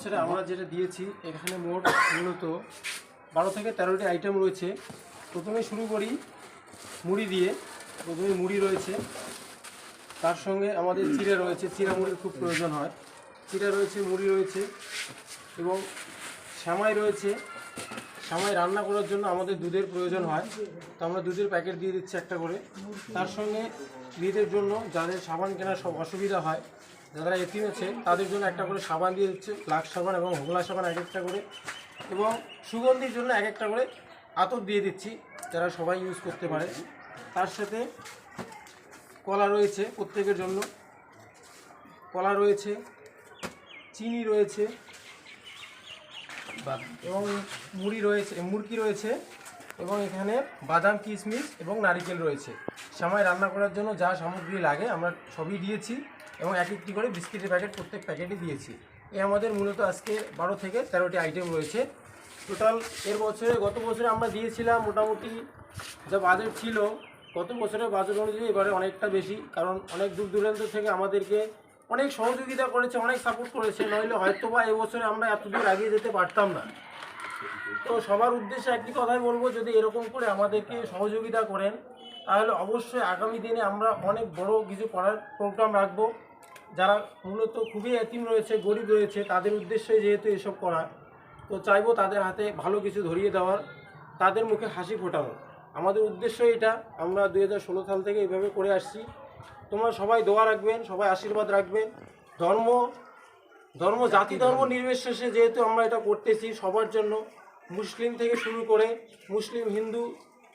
এবছরে আমরা যেটা দিয়েছি, এখানে মোট মূলত বারো থেকে তেরোটি আইটেম রয়েছে। প্রথমে শুরু করি মুড়ি দিয়ে। প্রথমে মুড়ি রয়েছে। তার সঙ্গে আমাদের চিড়ে রয়েছে। চিড়া মুড়ির খুব প্রয়োজন হয়। চিড়া রয়েছে, মুড়ি রয়েছে এবং শ্যামাই রয়েছে। শ্যামাই রান্না করার জন্য আমাদের দুধের প্রয়োজন হয়। তো আমরা দুধের প্যাকেট দিয়ে দিচ্ছি একটা করে। তার সঙ্গে মেয়েদের জন্য যাদের সাবান কেনার সব অসুবিধা হয় যারা এতিম আছে তাদের জন্য একটা করে সাবান দিয়ে দিচ্ছে লাক্স সাবান এবং হোগলা সাবান এক একটা করে। এবং সুগন্ধির জন্য এক একটা করে আতর দিয়ে দিচ্ছি যারা সবাই ইউজ করতে পারে। তার সাথে কলা রয়েছে প্রত্যেকের জন্য। কলা রয়েছে চিনি রয়েছে এবং মুড়ি রয়েছে মুরগি রয়েছে এবং এখানে বাদাম কিশমিশ এবং নারিকেল রয়েছে। সময় রান্না করার জন্য যা সামগ্রী লাগে আমরা সবই দিয়েছি। এবং এক একটি করে বিস্কিটের প্যাকেট প্রত্যেক প্যাকেটই দিয়েছি। এ আমাদের মূলত আজকে বারো থেকে তেরোটি আইটেম রয়েছে। টোটাল এর বছরে, গত বছরে আমরা দিয়েছিলাম মোটামুটি যা বাজেট ছিল, গত বছরের বাজেট অনুযায়ী এবারে অনেকটা বেশি, কারণ অনেক দূর দূরান্ত থেকে আমাদেরকে অনেক সহযোগিতা করেছে, অনেক সাপোর্ট করেছে, নইলে হয়তো বা এবছরে আমরা এত দূর এগিয়ে যেতে পারতাম না। তো সবার উদ্দেশ্যে একটি কথাই বলব, যদি এরকম করে আমাদেরকে সহযোগিতা করেন, তাহলে অবশ্যই আগামী দিনে আমরা অনেক বড় কিছু করার প্রোগ্রাম রাখব। যারা মূলত খুবই এতিম রয়েছে গরিব রয়েছে তাদের উদ্দেশ্যে যেহেতু এসব করা তো চাইব তাদের হাতে ভালো কিছু ধরিয়ে দেওয়ার তাদের মুখে হাসি ফোটানো আমাদের উদ্দেশ্য এটা আমরা দুই হাজার ষোলো সাল থেকে এইভাবে করে আসছি। তোমরা সবাই দোয়া রাখবেন সবাই আশীর্বাদ রাখবেন। ধর্ম ধর্ম জাতি ধর্ম। নির্বিশেষে যেহেতু আমরা এটা করতেছি সবার জন্য মুসলিম থেকে শুরু করে মুসলিম হিন্দু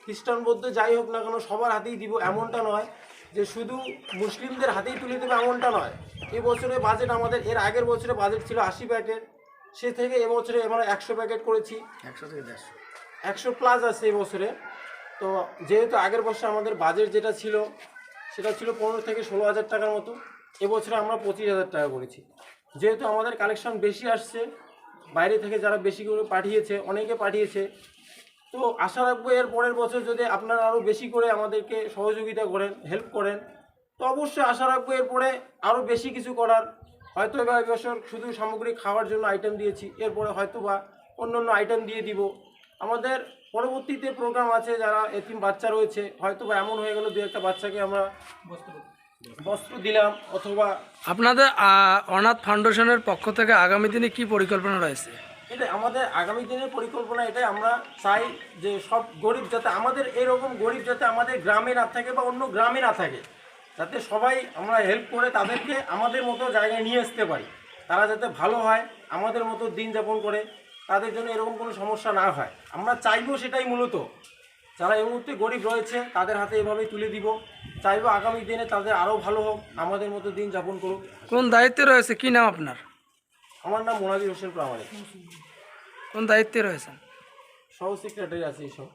খ্রিস্টান বৌদ্ধ যাই হোক না কেন সবার হাতেই দিব এমনটা নয়। যে শুধু মুসলিমদের হাতেই তুলে দেবে এমনটা নয়। এই বছরে বাজেট আমাদের এর আগের বছরে বাজেট ছিল আশি প্যাকেট সে থেকে এবছরে আমরা একশো প্যাকেট করেছি। একশো থেকে দেড়শো। একশো প্লাস আছে এবছরে তো যেহেতু আগের বছর আমাদের বাজেট যেটা ছিল সেটা ছিল পনেরো থেকে ষোলো হাজার টাকার মতো। এবছরে আমরা পঁচিশ হাজার টাকা করেছি। যেহেতু আমাদের কালেকশন বেশি আসছে বাইরে থেকে যারা বেশি করে পাঠিয়েছে অনেকে পাঠিয়েছে তো আশা রাখব এর পরের বছর যদি আপনারা আরও বেশি করে আমাদেরকে সহযোগিতা করেন হেল্প করেন তো অবশ্যই আশা রাখব এরপরে আরও বেশি কিছু করার। হয়তো এবার বছর শুধু সামগ্রী খাওয়ার জন্য আইটেম দিয়েছি এরপরে হয়তো বা অন্য অন্য আইটেম দিয়ে দিব। আমাদের পরবর্তীতে প্রোগ্রাম আছে যারা এতিম বাচ্চা রয়েছে হয়তো বা এমন হয়ে গেল দু একটা বাচ্চাকে আমরা বস্ত্র দিলাম। অথবা আপনাদের অনাথ ফাউন্ডেশনের পক্ষ থেকে আগামী দিনে কি পরিকল্পনা রয়েছে? এটা আমাদের আগামী দিনের পরিকল্পনা এটাই। আমরা চাই যে সব গরিব যাতে আমাদের এরকম গরিব যাতে আমাদের গ্রামে না থাকে বা অন্য গ্রামে না থাকে, যাতে সবাই আমরা হেল্প করে তাদেরকে আমাদের মতো জায়গায় নিয়ে আসতে পারি। তারা যাতে ভালো হয়, আমাদের মতো দিন যাপন করে, তাদের জন্য এরকম কোনো সমস্যা না হয়। আমরা চাইব সেটাই মূলত। যারা এই মুহূর্তে গরিব রয়েছে, তাদের হাতে এভাবেই তুলে দিব। চাইব আগামী দিনে তাদের আরও ভালো হোক, আমাদের মতো দিন যাপন করুক। কোন দায়িত্বে রয়েছে? কি নাম আপনার? আমার নাম মোনাজি হোসেন প্রামাণিক। কোন দায়িত্বে রয়েছেন? সহ সেক্রেটারি আছে এইসব